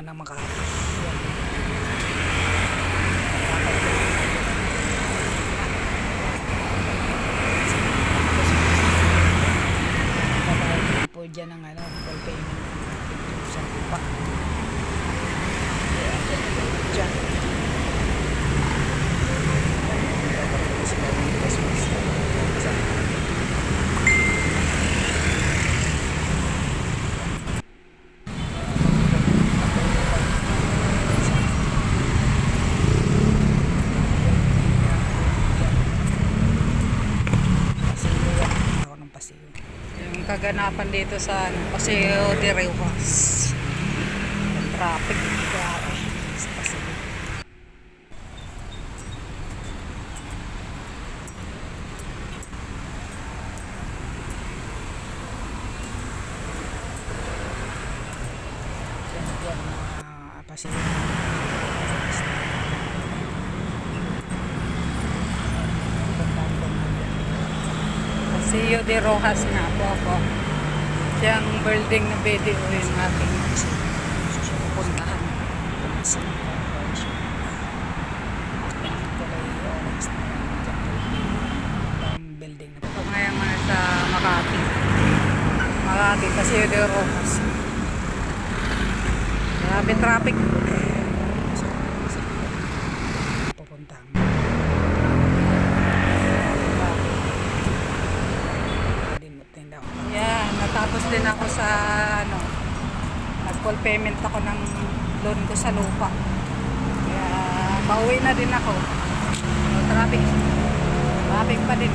ನಮಗ kaganapan dito sa ano, Paseo de Reuas. Traffic. Grabe. Sa pasiyo. Paseo de Rojas na po ako. Siyang building na video yung aking pupuntahan. Building na Ito ngayon mga sa Makati. Makati, Paseo de Rojas. Grabe traffic. Pupuntahan. Din daw. Yan, natapos din ako sa ano, nag-full payment ako ng loan ko sa lupa. Kaya pauwi na din ako. So, traffic. Traffic pa din.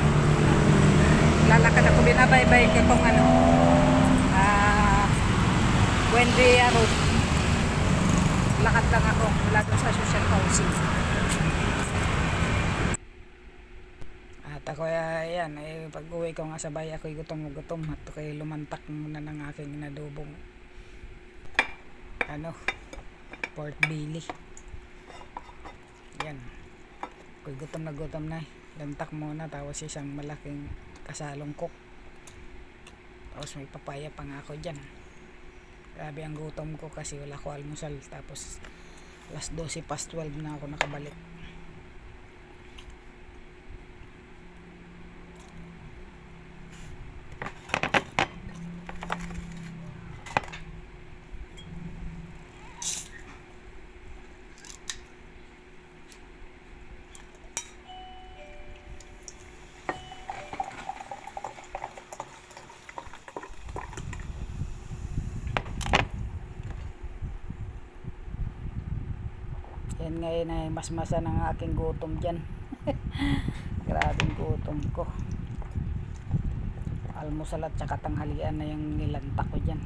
Lalakad ako, binabaybay ko itong ano, ah, Buendia Road. Lakad lang ako mula doon sa social housing. At ako ay yan, eh, pag uwi ko nga sa bahay ako gutom gutom at kay lumantak muna ng aking inadobong ano, pork belly. Yan. Ako'y gutom na gutom na eh. Lantak muna tapos isang malaking kasalong cook. Tapos may papaya pa nga ako dyan. Grabe ang gutom ko kasi wala ko almusal. Tapos alas 12 past 12 na ako nakabalik. Yan ngayon ay mas masa ng aking gutom dyan. Grabing gutom ko. Almusal at saka tanghalian na yung nilanta ko dyan.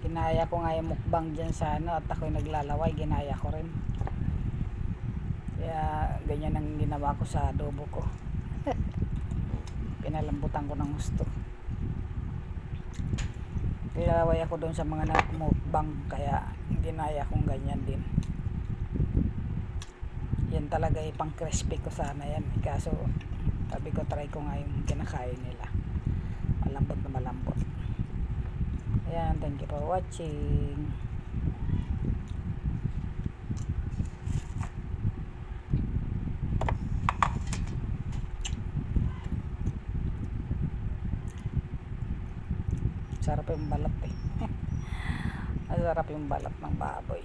Ginaya ko nga yung mukbang dyan sa ano at ako'y naglalaway, ginaya ko rin. Kaya ganyan ang ginawa ko sa adobo ko. Pinalambutan ko ng gusto. Nilalaway ako doon sa mga mukbang kaya ginaya kong ganyan din. Yan talaga ipang crispy ko sana yan. eh. Kaso sabi ko try ko nga yung kinakain nila. Malambot na malambot. Ayan, thank you for watching. Sarap yung balat eh. Masarap yung balat ng baboy.